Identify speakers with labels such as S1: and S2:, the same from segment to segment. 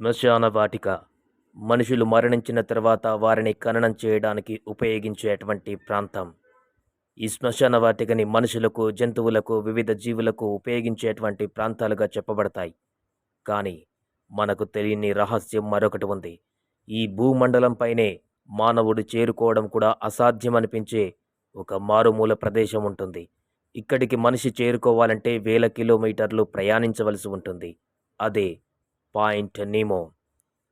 S1: శ్మశాన వాటిక. మనుషులు మరణించిన తర్వాత వారిని ఖననం చేయడానికి ఉపయోగించేటువంటి ప్రాంతం. ఈ శ్మశాన వాటికని మనుషులకు జంతువులకు వివిధ జీవులకు ఉపయోగించేటువంటి ప్రాంతాలుగా చెప్పబడతాయి. కానీ మనకు తెలియని రహస్యం మరొకటి ఉంది. ఈ భూమండలంపైనే మానవుడు చేరుకోవడం కూడా అసాధ్యమనిపించే ఒక మారుమూల ప్రదేశం ఉంటుంది. ఇక్కడికి మనిషి చేరుకోవాలంటే వేల కిలోమీటర్లు ప్రయాణించవలసి ఉంటుంది. అదే పాయింట్ నిమో.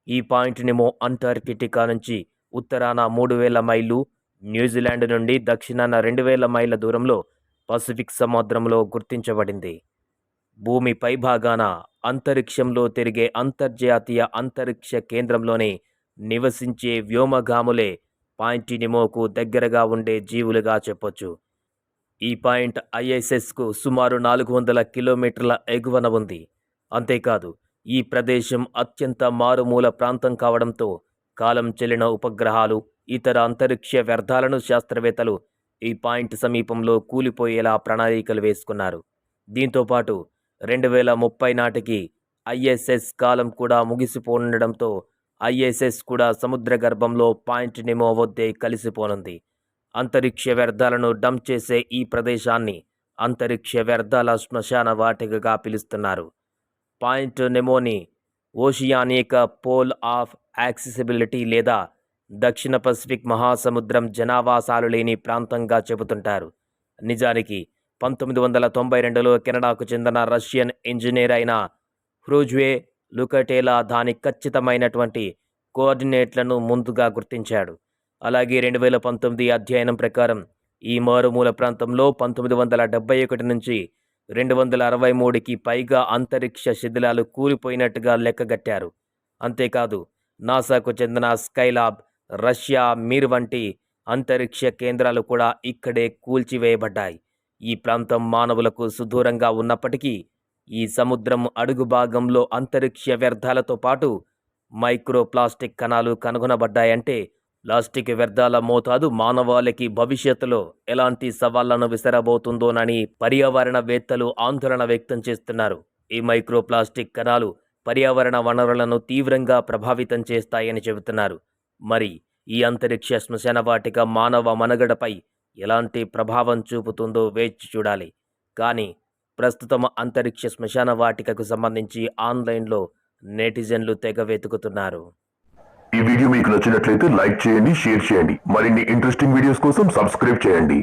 S1: ఈ పాయింట్ నిమో అంటార్కిటికా నుంచి ఉత్తరాన మూడు వేల మైళ్ళు న్యూజిలాండ్ నుండి దక్షిణాన రెండు వేల మైళ్ళ దూరంలో పసిఫిక్ సముద్రంలో గుర్తించబడింది. భూమి పైభాగాన అంతరిక్షంలో తిరిగే అంతర్జాతీయ అంతరిక్ష కేంద్రంలోనే నివసించే వ్యోమగాములే పాయింట్ నిమోకు దగ్గరగా ఉండే జీవులుగా చెప్పొచ్చు. ఈ పాయింట్ ఐఎస్ఎస్కు సుమారు నాలుగు వందల కిలోమీటర్ల ఎగువన ఉంది. అంతేకాదు ఈ ప్రదేశం అత్యంత మారుమూల ప్రాంతం కావడంతో కాలం చెల్లిన ఉపగ్రహాలు ఇతర అంతరిక్ష వ్యర్థాలను శాస్త్రవేత్తలు ఈ పాయింట్ సమీపంలో కూలిపోయేలా ప్రణాళికలు వేసుకున్నారు. దీంతోపాటు రెండు వేల ముప్పై నాటికి ఐఎస్ఎస్ కాలం కూడా ముగిసిపోనుండడంతో ఐఎస్ఎస్ కూడా సముద్ర గర్భంలో పాయింట్ నిమో వద్దే కలిసిపోనుంది. అంతరిక్ష వ్యర్థాలను డంప్ చేసే ఈ ప్రదేశాన్ని అంతరిక్ష వ్యర్థాల శ్మశాన వాటికగా పిలుస్తున్నారు. పాయింట్ నెమోని ఓషియానిక పోల్ ఆఫ్ యాక్సెసిబిలిటీ లేదా దక్షిణ పసిఫిక్ మహాసముద్రం జనావాసాలు లేని ప్రాంతంగా చెబుతుంటారు. నిజానికి పంతొమ్మిది వందల తొంభై రెండులో కెనడాకు చెందిన రష్యన్ ఇంజనీర్ అయిన హ్రూజ్వే లుకటేలా దాని ఖచ్చితమైనటువంటి కోఆర్డినేట్లను ముందుగా గుర్తించాడు. అలాగే రెండు వేల పంతొమ్మిది అధ్యయనం ప్రకారం ఈ మారుమూల ప్రాంతంలో పంతొమ్మిది వందల డెబ్బై ఒకటి నుంచి రెండు వందల అరవై మూడుకి పైగా అంతరిక్ష శిథిలాలు కూలిపోయినట్టుగా లెక్కగట్టారు. అంతేకాదు నాసాకు చెందిన స్కైలాబ్ రష్యా మీర్ వంటి అంతరిక్ష కేంద్రాలు కూడా ఇక్కడే కూల్చివేయబడ్డాయి. ఈ ప్రాంతం మానవులకు సుదూరంగా ఉన్నప్పటికీ ఈ సముద్రం అడుగు భాగంలో అంతరిక్ష వ్యర్థాలతో పాటు మైక్రో ప్లాస్టిక్ కణాలు కనుగొనబడ్డాయంటే ప్లాస్టిక్ వ్యర్థాల మోతాదు మానవాళికి భవిష్యత్తులో ఎలాంటి సవాళ్ళను విసరబోతుందోనని పర్యావరణవేత్తలు ఆందోళన వ్యక్తం చేస్తున్నారు. ఈ మైక్రో ప్లాస్టిక్ కణాలు పర్యావరణ వనరులను తీవ్రంగా ప్రభావితం చేస్తాయని చెబుతున్నారు. మరి ఈ అంతరిక్ష శ్మశాన వాటిక మానవ మనుగడపై ఎలాంటి ప్రభావం చూపుతుందో వేచి చూడాలి. కానీ ప్రస్తుతం అంతరిక్ష శ్మశాన వాటికకు సంబంధించి ఆన్లైన్లో నెటిజన్లు తెగ వెతుకుతున్నారు.
S2: ఈ వీడియో మీకు నచ్చినట్లయితే లైక్ చేయండి షేర్ చేయండి. మరిన్ని ఇంట్రెస్టింగ్ వీడియోస్ కోసం సబ్స్క్రైబ్ చేయండి.